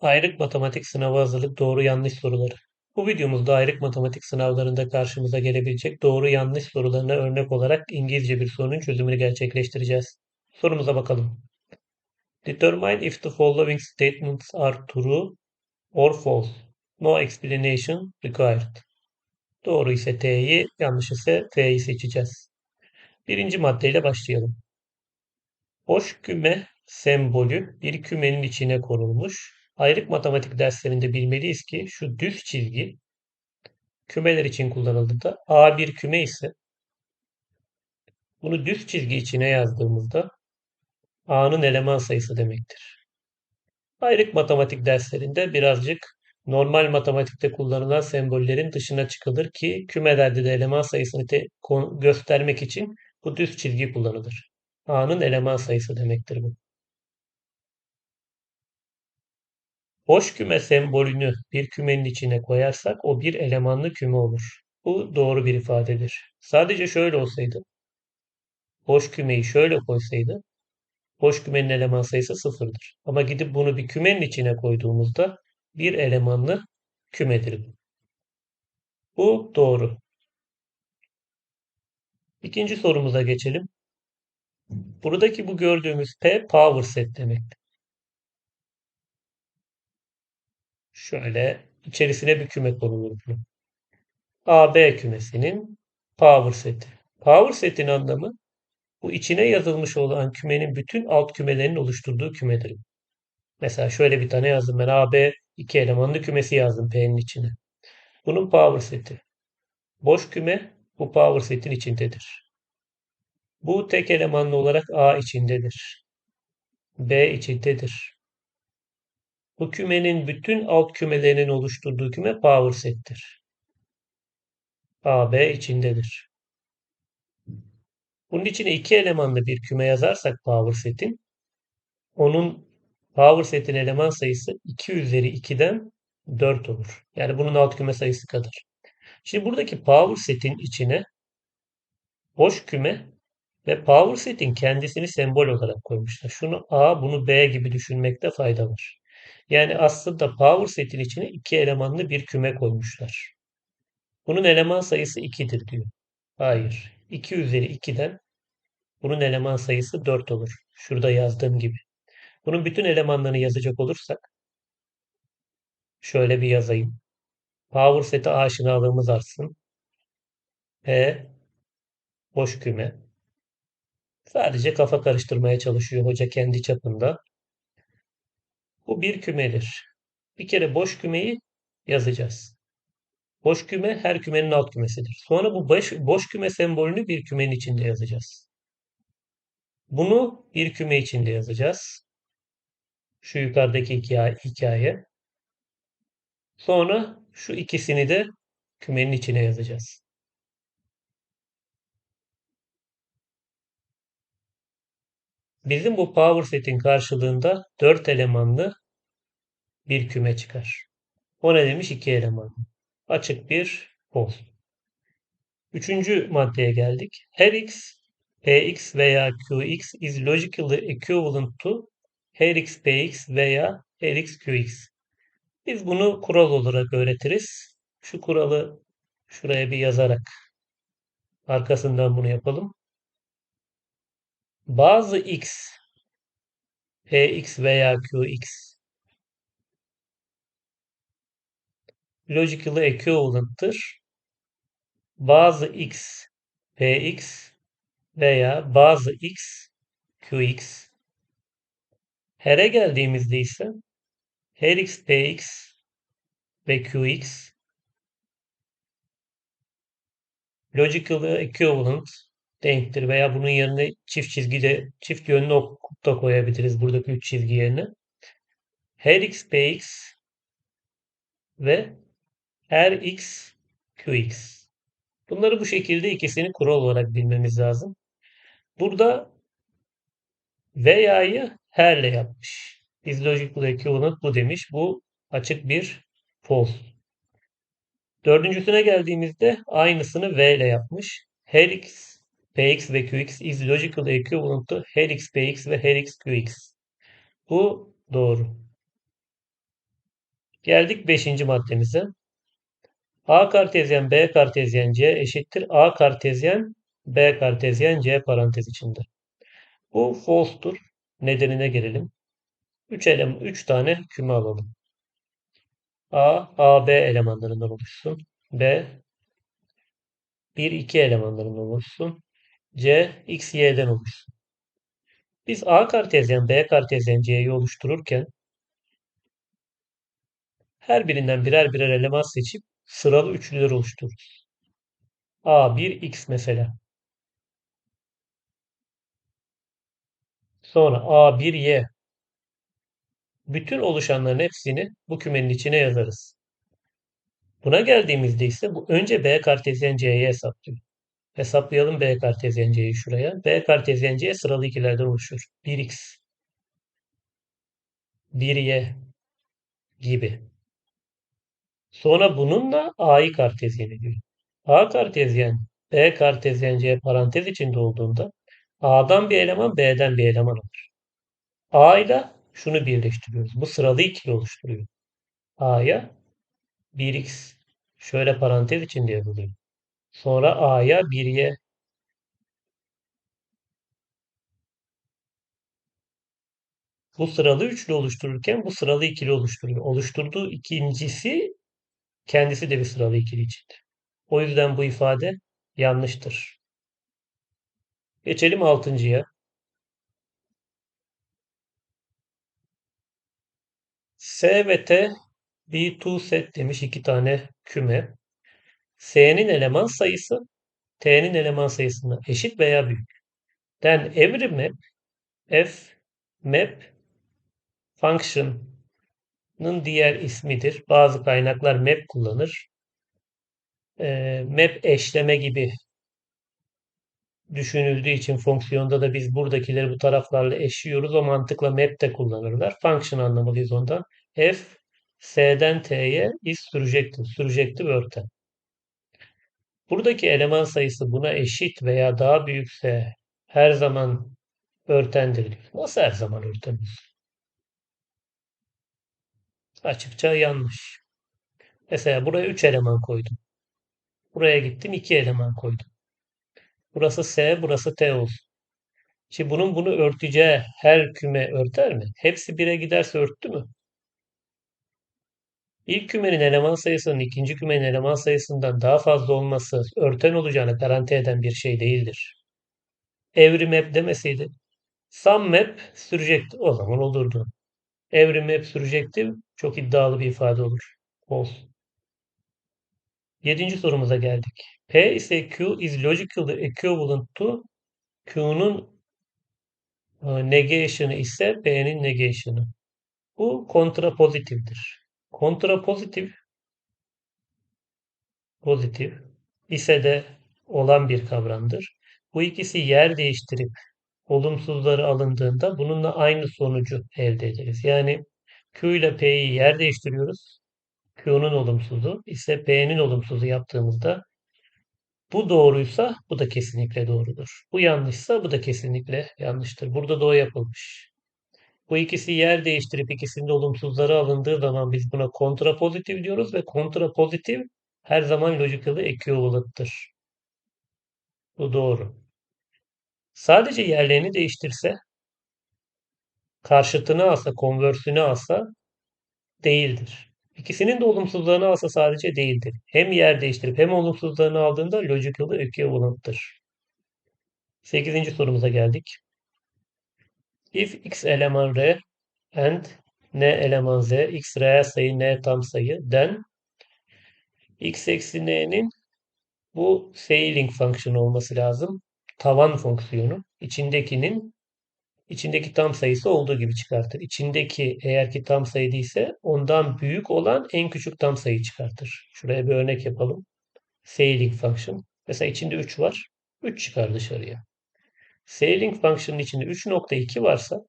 Ayrık matematik sınavı hazırlık doğru yanlış soruları. Bu videomuzda ayrık matematik sınavlarında karşımıza gelebilecek doğru yanlış sorularına örnek olarak İngilizce bir sorunun çözümünü gerçekleştireceğiz. Sorumuza bakalım. Determine if the following statements are true or false. No explanation required. Doğru ise T'yi, yanlış ise F'yi seçeceğiz. Birinci maddeyle başlayalım. Boş küme sembolü bir kümenin içine konulmuş. Ayrık matematik derslerinde bilmeliyiz ki şu düz çizgi kümeler için kullanıldığında A bir küme ise bunu düz çizgi içine yazdığımızda A'nın eleman sayısı demektir. Ayrık matematik derslerinde birazcık normal matematikte kullanılan sembollerin dışına çıkılır ki kümelerde de eleman sayısını göstermek için bu düz çizgi kullanılır. A'nın eleman sayısı demektir bu. Boş küme sembolünü bir kümenin içine koyarsak o bir elemanlı küme olur. Bu doğru bir ifadedir. Sadece şöyle olsaydı, boş kümeyi şöyle koysaydı, boş kümenin eleman sayısı sıfırdır. Ama gidip bunu bir kümenin içine koyduğumuzda bir elemanlı kümedir bu. Bu doğru. İkinci sorumuza geçelim. Buradaki bu gördüğümüz P power set demektir. Şöyle içerisine bir küme konulur bunun. AB kümesinin power seti. Power setin anlamı bu içine yazılmış olan kümenin bütün alt kümelerinin oluşturduğu kümedir. Mesela şöyle bir tane yazdım ben AB iki elemanlı kümesi yazdım P'nin içine. Bunun power seti. Boş küme bu power setin içindedir. Bu tek elemanlı olarak A içindedir. B içindedir. Bu kümenin bütün alt kümelerinin oluşturduğu küme power settir. AB içindedir. Bunun içine iki elemanlı bir küme yazarsak power setin onun power setin eleman sayısı 2 üzeri 2'den 4 olur. Yani bunun alt küme sayısı kadar. Şimdi buradaki power setin içine boş küme ve power setin kendisini sembol olarak koymuşlar. Şunu A, bunu B gibi düşünmekte fayda var. Yani aslında power setin içine iki elemanlı bir küme koymuşlar. Bunun eleman sayısı 2'dir diyor. Hayır. 2 üzeri 2'den bunun eleman sayısı 4 olur. Şurada yazdığım gibi. Bunun bütün elemanlarını yazacak olursak şöyle bir yazayım. Power seti aşinalığımız artsın. P boş küme. Sadece kafa karıştırmaya çalışıyor hoca kendi çapında. Bu bir kümedir. Bir kere boş kümeyi yazacağız. Boş küme her kümenin alt kümesidir. Sonra bu boş, boş küme sembolünü bir kümenin içinde yazacağız. Bunu bir küme içinde yazacağız. Şu yukarıdaki hikaye. Sonra şu ikisini de kümenin içine yazacağız. Bizim bu power set'in karşılığında 4 elemanlı bir küme çıkar. O ne demiş? 2 elemanlı. Açık bir bol. Üçüncü maddeye geldik. Her x, px veya qx is logically equivalent to her x px veya her x qx. Biz bunu kural olarak öğretiriz. Şu kuralı şuraya bir yazarak arkasından bunu yapalım. Bazı x, px veya qx logically equivalent'tır. Bazı x, px veya bazı x, qx. Her'e geldiğimizde ise her x, px ve qx logically equivalent denktir veya bunun yerine çift çizgide çift yönlü ok da koyabiliriz buradaki üç çizgi yerine. Her x, px ve her x, qx. Bunları bu şekilde ikisini kural olarak bilmemiz lazım. Burada veya'yı herle yapmış. Biz logically equivalent bu demiş. Bu açık bir false. Dördüncüsüne geldiğimizde aynısını v ile yapmış. Her x, px ve qx is logically equivalent to her x, px ve her x, qx. Bu doğru. Geldik 5. maddemize. A kartezyen B kartezyen C eşittir A kartezyen B kartezyen C parantez içinde. Bu false'tur. Nedenine gelelim. 3 eleman 3 tane küme alalım. A, A, B elemanlarından oluşsun. B, 1, 2 elemanlarından oluşsun. C, X, Y'den oluşsun. Biz A kartezyen, B kartezyen, C'yi oluştururken her birinden birer birer eleman seçip sıralı üçlüler oluştururuz. A1, X mesela. Sonra A1, Y. Bütün oluşanların hepsini bu kümenin içine yazarız. Buna geldiğimizde ise bu önce B kartezyen C'yi hesaplıyor. Hesaplayalım B kartezyen C'yi şuraya. B kartezyen C sıralı ikilerden oluşur. 1x, 1y gibi. Sonra bununla A'yı kartezyen ediyor. A kartezyen, B kartezyen C parantez içinde olduğunda A'dan bir eleman, B'den bir eleman alır. A ile şunu birleştiriyoruz. Bu sıralı ikili oluşturuyor. A'ya 1x şöyle parantez içinde yazılıyor. Sonra A'ya 1y bu sıralı üçlü oluştururken bu sıralı ikili oluşturuyor. Oluşturduğu ikincisi kendisi de bir sıralı ikili içindir. O yüzden bu ifade yanlıştır. Geçelim altıncıya. S ve T bir two set demiş iki tane küme. S'nin eleman sayısı T'nin eleman sayısına eşit veya büyük. Then every map F map function'ın diğer ismidir. Bazı kaynaklar map kullanır. E, map eşleme gibi düşünüldüğü için fonksiyonda da biz buradakileri bu taraflarla eşliyoruz. O mantıkla map de kullanırlar. Function anlamalıyız ondan. F S'den T'ye is sürecektir. Sürecektir örten. Buradaki eleman sayısı buna eşit veya daha büyükse her zaman örtendir diyor. Nasıl her zaman örtenir? Açıkça yanlış. Mesela buraya 3 eleman koydum. Buraya gittim 2 eleman koydum. Burası S, burası T olsun. Şimdi bunun bunu örteceği her küme örter mi? Hepsi 1'e giderse örttü mü? İlk kümenin eleman sayısının ikinci kümenin eleman sayısından daha fazla olması örten olacağını garanti eden bir şey değildir. Every map demeseydi some map sürecekti. O zaman olurdu. Every map sürecekti. Çok iddialı bir ifade olur. Olsun. Yedinci sorumuza geldik. P ise Q is logically equivalent to Q'nun e, negation'ı ise P'nin negation'ı. Bu kontrapozitiftir. Kontrapozitif pozitif ise de olan bir kavramdır. Bu ikisi yer değiştirip olumsuzları alındığında bununla aynı sonucu elde ederiz. Yani Q ile P'yi yer değiştiriyoruz. Q'nun olumsuzu ise P'nin olumsuzu yaptığımızda bu doğruysa bu da kesinlikle doğrudur. Bu yanlışsa bu da kesinlikle yanlıştır. Burada da o yapılmış. Bu ikisi yer değiştirip ikisinin olumsuzları alındığı zaman biz buna kontrapozitif diyoruz ve kontrapozitif her zaman logically equivalent'tır. Bu doğru. Sadece yerlerini değiştirse karşıtını alsa, konversünü alsa değildir. İkisinin de olumsuzlarını alsa sadece değildir. Hem yer değiştirip hem olumsuzlarını aldığında logically equivalent'tır. 8. sorumuza geldik. If x eleman r and n eleman z, x reel sayı, n tam sayı, then x eksi n'nin bu scaling fonksiyonu olması lazım. Tavan fonksiyonu. İçindekinin içindeki tam sayısı olduğu gibi çıkartır. İçindeki eğer ki tam sayı değilse ondan büyük olan en küçük tam sayı çıkartır. Şuraya bir örnek yapalım. Scaling function. Mesela içinde 3 var. 3 çıkar dışarıya. Scaling function'ın içinde 3.2 varsa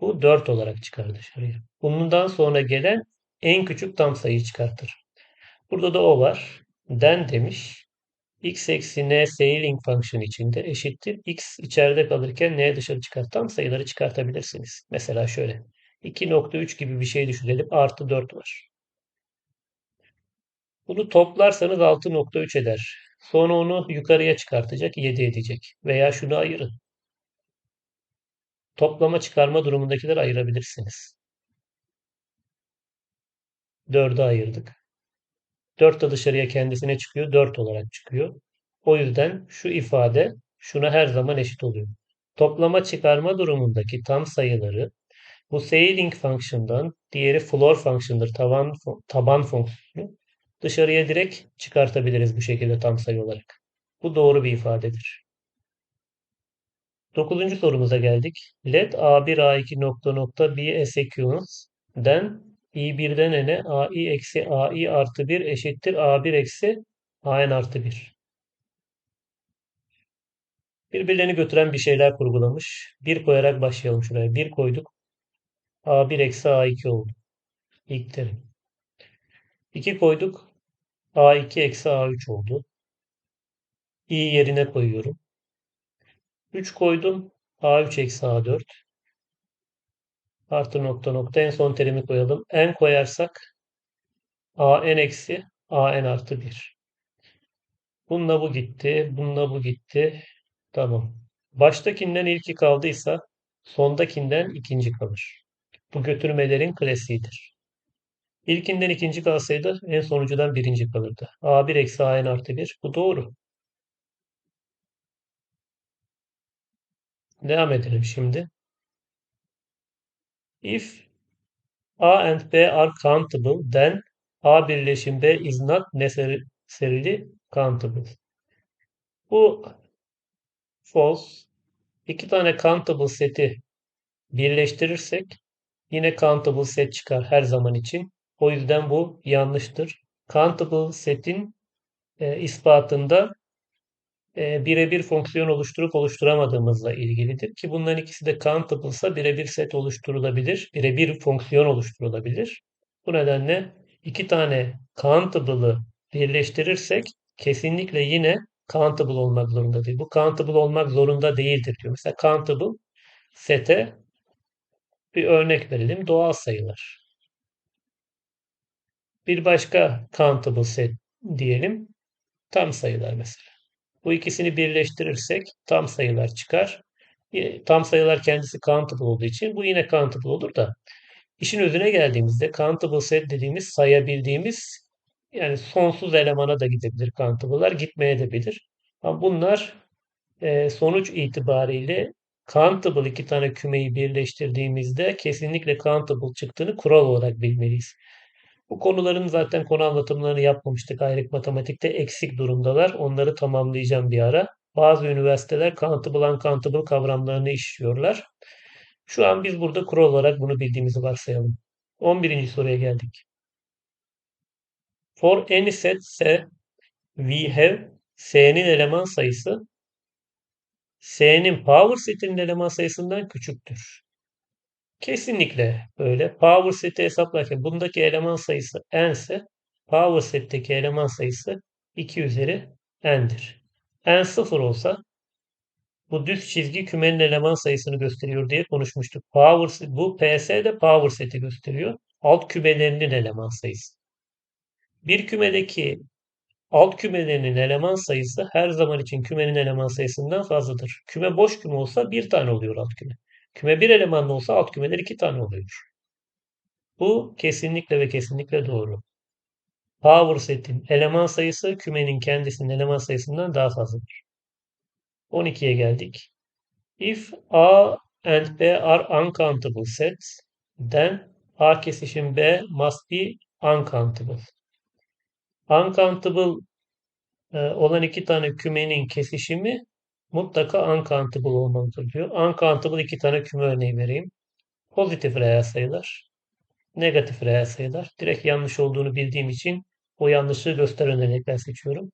bu 4 olarak çıkar dışarıya. Bundan sonra gelen en küçük tam sayıyı çıkartır. Burada da o var. Den demiş. x eksi n scaling function içinde eşittir. x içeride kalırken n dışarı çıkar. Tam sayıları çıkartabilirsiniz. Mesela şöyle. 2.3 gibi bir şey düşünelim. Artı 4 var. Bunu toplarsanız 6.3 eder. Sonra onu yukarıya çıkartacak 7 edecek. Veya şunu ayırın. Toplama çıkarma durumundakileri ayırabilirsiniz. 4'e ayırdık. 4 de dışarıya kendisine çıkıyor. 4 olarak çıkıyor. O yüzden şu ifade şuna her zaman eşit oluyor. Toplama çıkarma durumundaki tam sayıları bu scaling function'dan diğeri floor function'dır. Taban, taban fonksiyonu. Dışarıya direkt çıkartabiliriz bu şekilde tam sayı olarak. Bu doğru bir ifadedir. Dokuzuncu sorumuza geldik. Let A1 A2 nokta nokta a sequence then i1'den n'e ai eksi ai artı 1 eşittir a1 eksi an artı 1. Birbirlerini götüren bir şeyler kurgulamış. Bir koyarak başlayalım şuraya. Bir koyduk. a1 eksi a2 oldu. İlk terim. 2 koyduk. A2 eksi a3 oldu. i yerine koyuyorum. 3 koydum. a3 eksi a4 artı nokta nokta en son terimi koyalım. n koyarsak a n eksi a n artı 1. Bununla bu gitti. Bununla bu gitti. Tamam. Baştakinden ilki kaldıysa sondakinden ikinci kalır. Bu götürmelerin klasiğidir. İlkinden ikinci kalsaydı en sonucudan birinci kalırdı. A1 eksi AN artı 1. Bu doğru. Devam edelim şimdi. If A and B are countable, then A birleşim B is not necessarily countable. Bu false. İki tane countable seti birleştirirsek yine countable set çıkar her zaman için. O yüzden bu yanlıştır. Countable setin e, ispatında e, birebir fonksiyon oluşturup oluşturamadığımızla ilgilidir. Ki bunların ikisi de countable ise birebir set oluşturulabilir. Birebir fonksiyon oluşturulabilir. Bu nedenle iki tane countable'ı birleştirirsek kesinlikle yine countable olmak zorunda değil. Bu countable olmak zorunda değildir diyor. Mesela countable sete bir örnek verelim. Doğal sayılar. Bir başka countable set diyelim. Tam sayılar mesela. Bu ikisini birleştirirsek tam sayılar çıkar. Tam sayılar kendisi countable olduğu için bu yine countable olur da işin özüne geldiğimizde countable set dediğimiz sayabildiğimiz yani sonsuz elemana da gidebilir countable'lar gitmeye de bilir. Ama bunlar e, sonuç itibariyle countable iki tane kümeyi birleştirdiğimizde kesinlikle countable çıktığını kural olarak bilmeliyiz. Bu konuların zaten konu anlatımlarını yapmamıştık. Ayrık matematikte eksik durumdalar. Onları tamamlayacağım bir ara. Bazı üniversiteler countable uncountable kavramlarını işliyorlar. Şu an biz burada kural olarak bunu bildiğimizi varsayalım. 11. soruya geldik. For any set S, we have S'nin eleman sayısı S'nin power setinin eleman sayısından küçüktür. Kesinlikle böyle. Power seti hesaplarken bundaki eleman sayısı n ise power setteki eleman sayısı 2 üzeri n'dir. n 0 olsa bu düz çizgi kümenin eleman sayısını gösteriyor diye konuşmuştuk. Power, bu PS de power seti gösteriyor. Alt kümelerinin eleman sayısı. Bir kümedeki alt kümelerinin eleman sayısı her zaman için kümenin eleman sayısından fazladır. Küme boş küme olsa bir tane oluyor alt küme. Küme bir elemanlı olsa alt kümeler iki tane oluyor. Bu kesinlikle ve kesinlikle doğru. Power setin eleman sayısı kümenin kendisinin eleman sayısından daha fazladır. 12'ye geldik. If A and B are uncountable sets, then A kesişim B must be uncountable. Uncountable e, olan iki tane kümenin kesişimi mutlaka uncountable olmalıdır diyor. Uncountable iki tane küme örneği vereyim. Pozitif reel sayılar, negatif reel sayılar. Direkt yanlış olduğunu bildiğim için o yanlışlığı gösteren örnekler seçiyorum.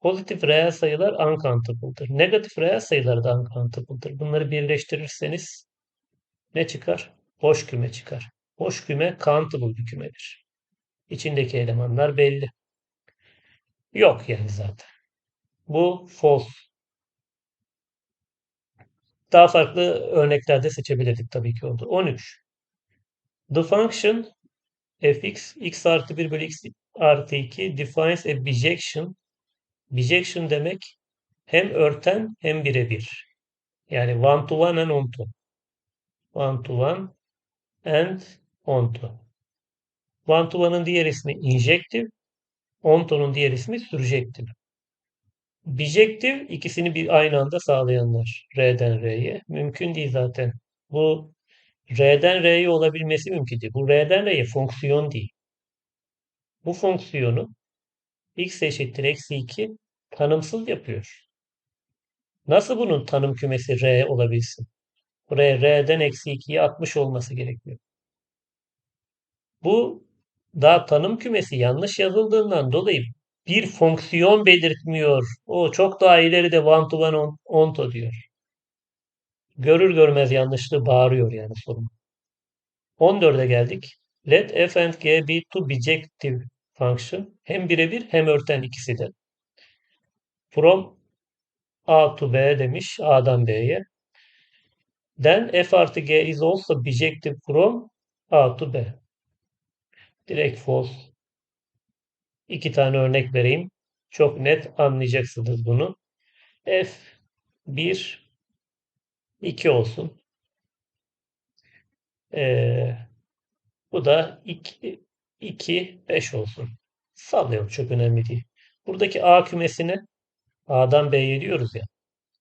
Pozitif reel sayılar uncountable'dır. Negatif reel sayılar da uncountable'dır. Bunları birleştirirseniz ne çıkar? Boş küme çıkar. Boş küme countable bir kümedir. İçindeki elemanlar belli. Yok yani zaten. Bu false. Daha farklı örneklerde seçebilirdik tabii ki oldu. 13. The function fx x artı 1 bölü x artı 2 defines a bijection. Bijection demek hem örten hem birebir. Yani one to one and on to. One to one and on to. One to one'ın diğer ismi injective, on to'nun diğer ismi surjective. Bijective ikisini bir aynı anda sağlayanlar. R'den R'ye. Mümkün değil zaten. Bu R'den R'ye olabilmesi mümkün değil. Bu R'den R'ye fonksiyon değil. Bu fonksiyonu x eşittir eksi 2 tanımsız yapıyor. Nasıl bunun tanım kümesi R olabilsin? R, R'den eksi 2'ye 60 olması gerekiyor. Bu daha tanım kümesi yanlış yazıldığından dolayı bir fonksiyon belirtmiyor. O çok daha ileride one to one on, onto diyor. Görür görmez yanlışlığı bağırıyor yani sorun. 14'e geldik. Let f and g be two bijective function. Hem birebir hem örten ikisi de. From a to b demiş. A'dan B'ye. Then f artı g is also bijective from a to b. Direkt false. İki tane örnek vereyim. Çok net anlayacaksınız bunu. F 1 2 olsun. Ee, bu da 2 2 5 olsun. Sallıyorum çok önemli değil. Buradaki A kümesine A'dan B'ye diyoruz ya.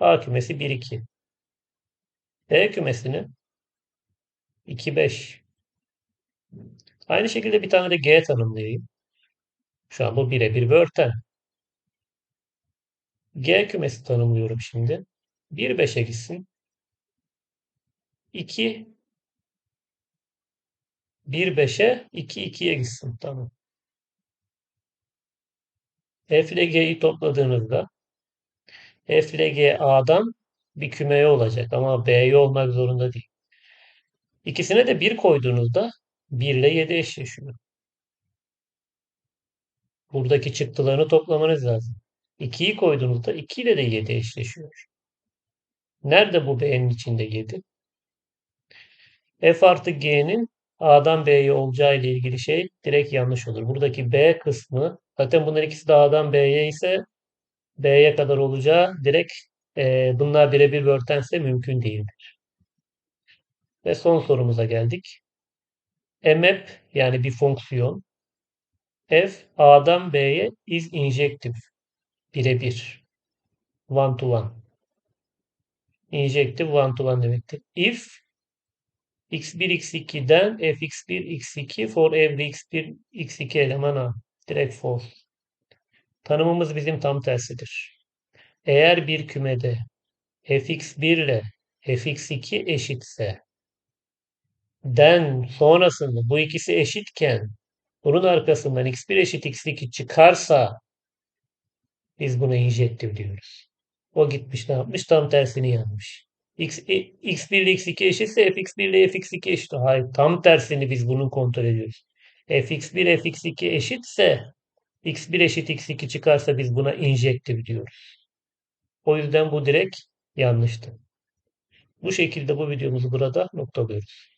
A kümesi 1 2. B kümesini 2 5. Aynı şekilde bir tane de G tanımlayayım. Şu an bu birebir bir örten. G kümesi tanımlıyorum şimdi. 1 5'e gitsin. 2 1 5'e 2 2'ye gitsin. Tamam. F ile G'yi topladığınızda F ile G A'dan bir kümeye olacak ama B'ye olmak zorunda değil. İkisine de 1 koyduğunuzda 1 ile 7 eşleşiyor. Buradaki çıktılarını toplamanız lazım. 2'yi koyduğunuzda 2 ile de 7 eşleşiyor. Nerede bu B'nin içinde 7? F artı G'nin A'dan B'ye olacağı ile ilgili şey direkt yanlış olur. Buradaki B kısmı zaten bunların ikisi de A'dan B'ye ise B'ye kadar olacağı direkt e, bunlar birebir börtense mümkün değildir. Ve son sorumuza geldik. map yani bir fonksiyon f A'dan B'ye is injective birebir one to one injective one to one demektir. If x1 x2'den fx1 x2 for every x1 x2 eleman a direkt false. Tanımımız bizim tam tersidir. Eğer bir kümede fx1 ile fx2 eşitse den sonrasında bu ikisi eşitken bunun arkasından x1 eşit x2 çıkarsa biz buna injektif diyoruz. O gitmiş ne yapmış? Tam tersini yanmış. X, x1 ile x2 eşitse fx1 ile fx2 eşit. Hayır tam tersini biz bunun kontrol ediyoruz. fx1 fx2 eşitse x1 eşit x2 çıkarsa biz buna injektif diyoruz. O yüzden bu direkt yanlıştı. Bu şekilde bu videomuzu burada noktalıyoruz.